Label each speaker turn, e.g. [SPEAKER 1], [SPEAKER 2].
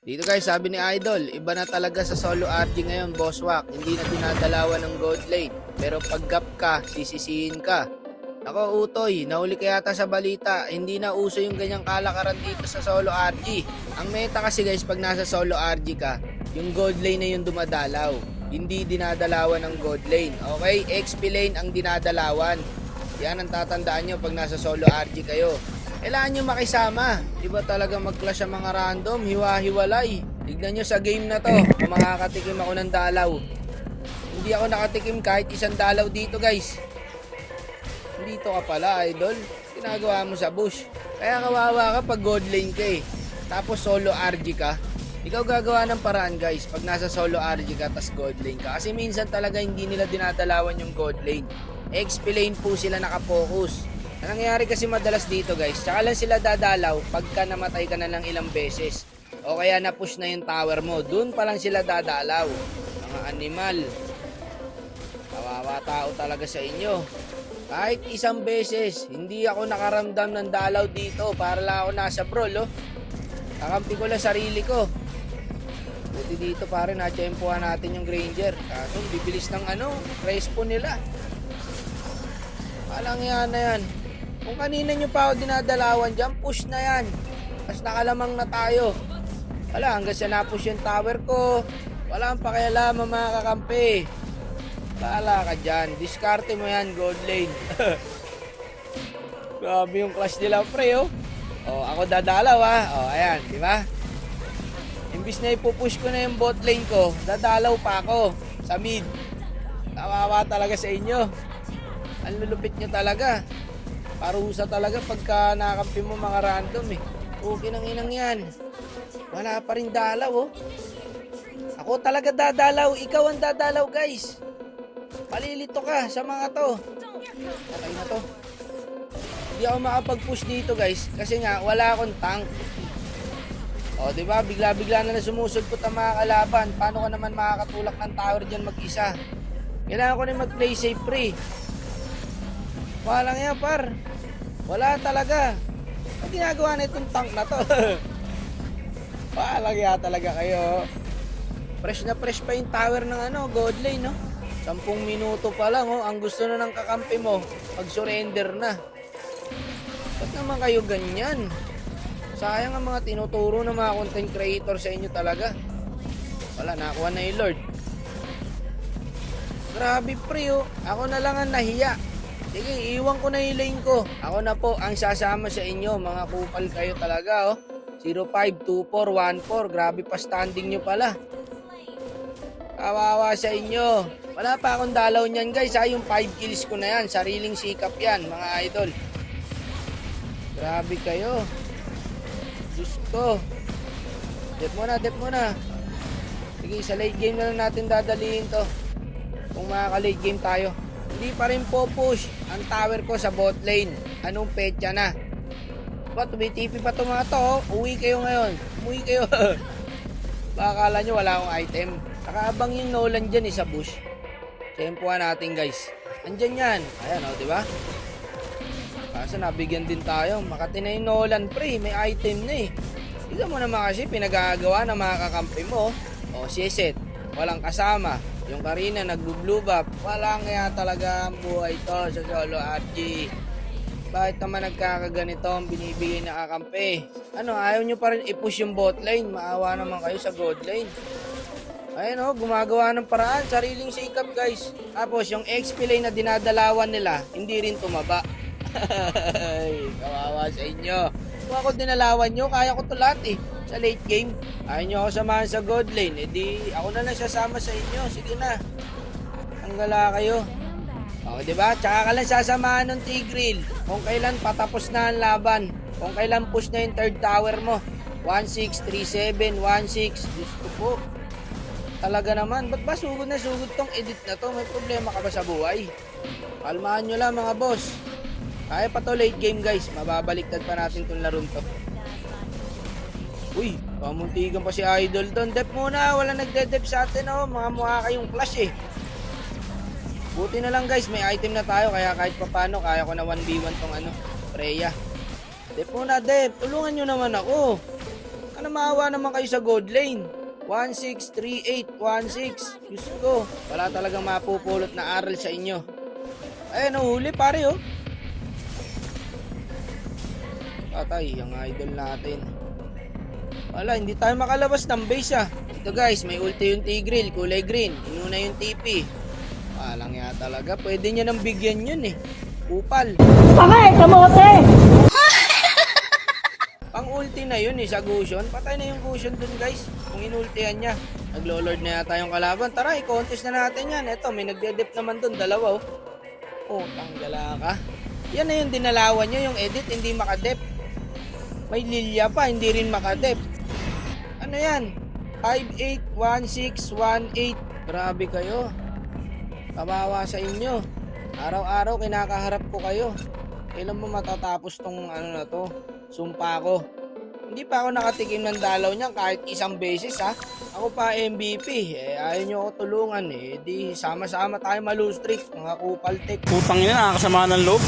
[SPEAKER 1] Dito guys, sabi ni Idol, iba na talaga sa solo RG ngayon, boss wak. Hindi na dinadalawan ng gold lane. Pero pag gap ka, sisisihin ka. Ako, Utoy, nahuli ka yata sa balita. Hindi na uso yung ganyang kalakaran dito sa solo RG. Ang meta kasi guys, pag nasa solo RG ka, yung gold lane na yung dumadalaw. Hindi dinadalawan ng gold lane. Okay? XP lane ang dinadalawan. Yan ang tatandaan nyo pag nasa solo RG kayo. Kailangan nyo makisama. Di ba talaga mag-clash ang mga random, hiwa-hiwalay. Tignan nyo sa game na to, kung makakatikim ako ng dalaw. Hindi ako nakatikim kahit isang dalaw dito guys. Dito ka pala, idol. Ginagawa mo sa bush. Kaya kawawa ka pag gold lane ka eh. Tapos solo RG ka. Ikaw gagawa ng paraan guys pag nasa solo RG ka tas gold lane ka. Kasi minsan talaga hindi nila dinadalawan yung gold lane. XP lane po sila nakafocus. Ang nangyayari kasi madalas dito guys, tsaka lang sila dadalaw pagka namatay ka na ng ilang beses. O kaya na-push na yung tower mo, dun pa lang sila dadalaw. Mga animal. Kawawa tao talaga sa inyo. Kahit isang beses, hindi ako nakaramdam ng dalaw dito para lang ako nasa brawl, oh. Kakampi ko lang sarili ko. Buti dito pare, na-tempohan natin yung Granger. Kaso, bibilis ng ano, respawn nila. Walang yan na yan. Kung kanina nyo pa ako dinadalawan dyan, push na yan. Tapos nakalamang na tayo. Wala, hanggang sa na-push yung tower ko. Wala ang pakialam mga kakampi. Bahala ka dyan. Diskarte mo yan, gold lane. Grabe yung clash nila, pre, oh. Oh, ako dadalaw, ah. Oh, ayan, di ba? Imbis na ipupush ko na yung bot lane ko, dadalaw pa ako sa mid. Kawawa talaga sa inyo. Ang lulupit nyo talaga. Parusa talaga pagka nakampi mo mga random eh. Okay nang inang yan. Wala pa rin dalaw oh. Ako talaga dadalaw, ikaw ang dadalaw guys. Palilito ka sa mga to. Okay na to. Hindi ako makapag-push dito guys kasi nga wala akong tank. O, di ba? Bigla-bigla na na sumusulpot ang mga kalaban. Paano ka naman makakatulak ng tower diyan mag-isa? Kailangan ko rin mag-play safe pre. Walang yan, par. Wala talaga. Ang ginagawa na itong tank na to. Walang yan talaga kayo. Fresh na fresh pa yung tower ng ano, gold lane, no? Sampung minuto pa lang, oh. Ang gusto na ng kakampi mo, mag-surrender na. Ba't naman kayo ganyan? Sayang ang mga tinuturo ng mga content creator sa inyo talaga. Wala, nakuha na yung Lord. Grabe pre, oh. Ako na lang ang nahiya. Sige, iwan ko na yung lane ko. Ako na po ang sasama sa inyo. Mga kupal kayo talaga, oh. 052414. Grabe pa standing nyo pala. Kawawa sa inyo. Wala pa akong dalaw niyan guys. Ha? Yung 5 kills ko na yan. Sariling sikap yan, mga idol. Grabe kayo. Diyos ko. Dep muna, dep muna. Sige, sa late game na lang natin dadalihin to. Kung makaka-late game tayo. Hindi pa rin po push ang tower ko sa bot lane. Anong petya na? Ba, tumitipi pa to mga to. oh. Uwi kayo ngayon. Umuwi kayo. Baka akala nyo wala akong item. Nakaabang yung Nolan dyan eh sa bush. Tempuhan natin guys. Andyan yan. Ayan o, oh, di ba? Kaso nabigyan din tayo. Makati na yung Nolan pre. May item na eh. Tignan mo naman kasi pinagagawa ng mga kakampi mo. O, siset. Walang kasama. Yung Karina nagbo-blue buff. Wala kaya talaga ang buhay to sa solo RG. Bakit naman nagkakaganito ang binibigay na kakampi? Ano, ayaw nyo pa rin i-push yung bot lane. Maawa naman kayo sa gold lane. Ayun o, gumagawa ng paraan. Sariling sikap guys. Tapos yung XP lane na dinadalawan nila, hindi rin tumaba. Kawawa sa inyo. Kung ako dinalawan nyo, kaya ko to lahat eh. Sa late game. Ayaw nyo ako samahan sa god lane. Eh di, ako na lang sasama sa inyo. Sige na. Tanggala kayo. O, di ba? Tsaka ka lang sasamahan ng Tigril. Kung kailan patapos na ang laban. Kung kailan push na yung third tower mo. 1637, 16. Diyos ko po. Talaga naman. Ba't ba sugod na sugod tong edit na to? May problema ka ba sa buhay? Kalmahan nyo lang mga boss. Kaya pa to late game guys. Mababaliktad pa natin tong larong to. Uy, pamuntigan pa si Idol doon. Dep muna, wala nagde-dep sa atin oh. Mga mukha kayong flash eh. Buti na lang guys, may item na tayo kaya kahit papano kaya ko na 1v1 tong ano, Freya. Dep muna, Dep. Tulungan nyo naman ako. Ano maawa naman kayo sa gold lane? 163816. Diyos ko, wala talagang mapupulot na aral sa inyo. Ayan, nahuli pare oh. Patay, ang idol natin. Wala, hindi tayo makalabas ng base ah. Ito guys, may ulti yung Tigreal, kulay green. Inuna yung TP. Walang ya talaga. Pwede niya nang bigyan yun eh. Upal.
[SPEAKER 2] Pakay, kamote!
[SPEAKER 1] Pang ulti na yun eh, sa Gusion. Patay na yung Gusion dun guys. Kung inultihan niya. Naglo-lord na yata yung kalaban. Tara, i-contest na natin yan. Eto, may nagde-dep naman dun. Dalawa oh. Oh, tanggala ka. Yan na yung dinalawan niya, yung edit, hindi makadep. May Lilia pa, hindi rin makadep. Ano yan? 581618. Grabe kayo. Kawawa sa inyo. Araw-araw kinakaharap ko kayo. Kailan mo matatapos tong ano na to? Sumpa ko. Hindi pa ako nakatikim ng dalaw niyan kahit isang beses ha. Ako pa MVP. Eh, ayaw niyo ako tulungan eh. Di sama-sama tayo malustrik. Mga kupaltek.
[SPEAKER 3] Putang ina, nakakasama ng loob.